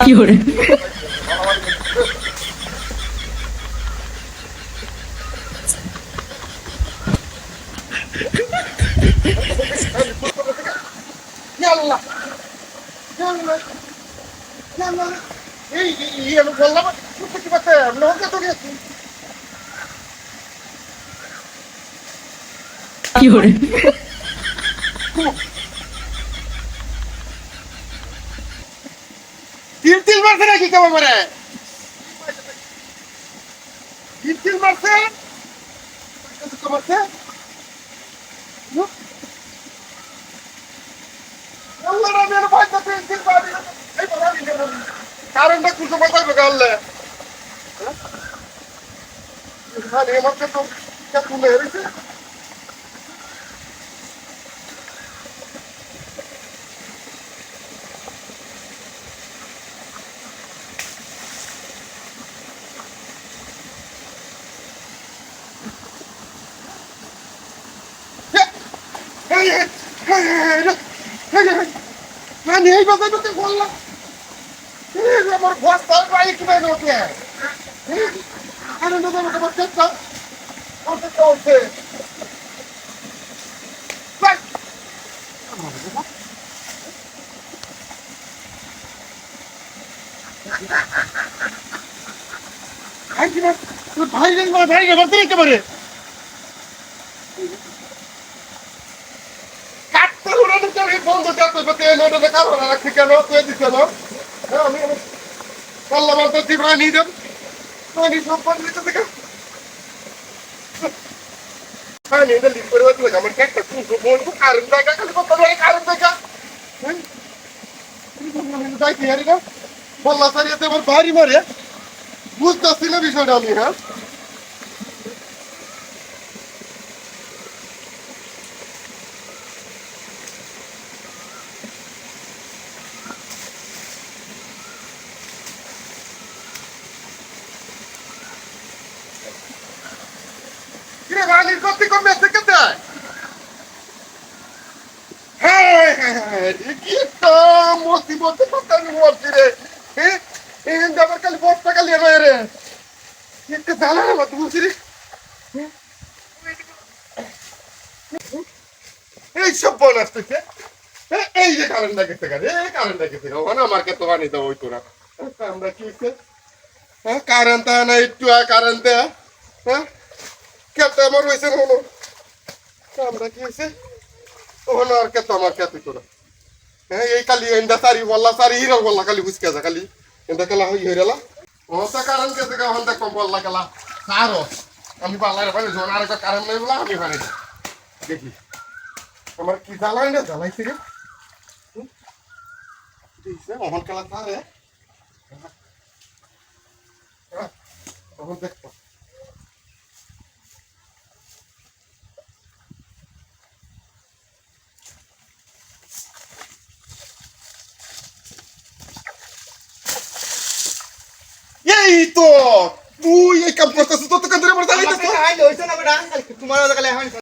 Fiore. Yalla. Yalla. Yalla. এই ইয়ে বললাম কি কথা আমরা ওকে তো গেছি কি হরে মারছে নাকি কেমন তিল তিল মারছে? মারছে? তো কারণটা কুসো মাথায় বেগালে হ্যাঁ? আমাকে তো। কে তুলে হেরেছে মানে এই বাজার তো বললাম আমার বস্তা বাইক কিনে ওকে আরে না আমাকে আমার চেষ্টা করতে চলছে ভাই কিনা ভাই রে ভাই রে বলতে একেবারে চলে বন্ধ নোটে কারণ রাখছি কেন? তুই দিচ্ছ না হ্যাঁ আমি নিয়ে থেকে হ্যাঁ নিয়ে খালি কত বড় কারণ দেখা হ্যাঁ? যাইতে না। বললা সারিয়াতে আমার মারে। বুঝতেছি না বিষয়টা আমি হ্যাঁ? বাড়ির কত কম মেসে কেটে হ্যাঁ হ্যাঁ কি তো মুসিবতে কথা নি মরছি রে। হ্যাঁ যাবার কালি বস্তা কালি এর রে। একটা জ্বালা না মত বুঝছি রে এই সব বল আসতেছে। এই যে কারেন্টটা গেছে গাড়ি এই কারেন্টটা গেছে ওখানে আমার কে তো আনি দাও, ওই তোরা আমরা কি হ্যাঁ কারেন্ট না, একটু কারেন্ট হ্যাঁ কেটে আমার হয়েছে হলো আমরা কি হয়েছে? ওখানে আর কেতো আমার কেতে তোরা হ্যাঁ এই কালি এন্ডা সারি বললা সারি হিরো বললা খালি বুঝকে যা খালি এন্ডা কালা হই হইরালা ও তো কারণ কেতে গা হন দেখো বললা কালা সারো আমি পাল্লার পানি জোন আর একটা কারণ নাই বলা আমি পানি দেখি। আমার কি জ্বালাই না জ্বালাইছে রে। অহন কালা সারে হ্যাঁ, দেখতো এই তো। তুই এই কাম করতেছিস তো তোকে ধরে আমার জ্বালাইতেছিস তোমার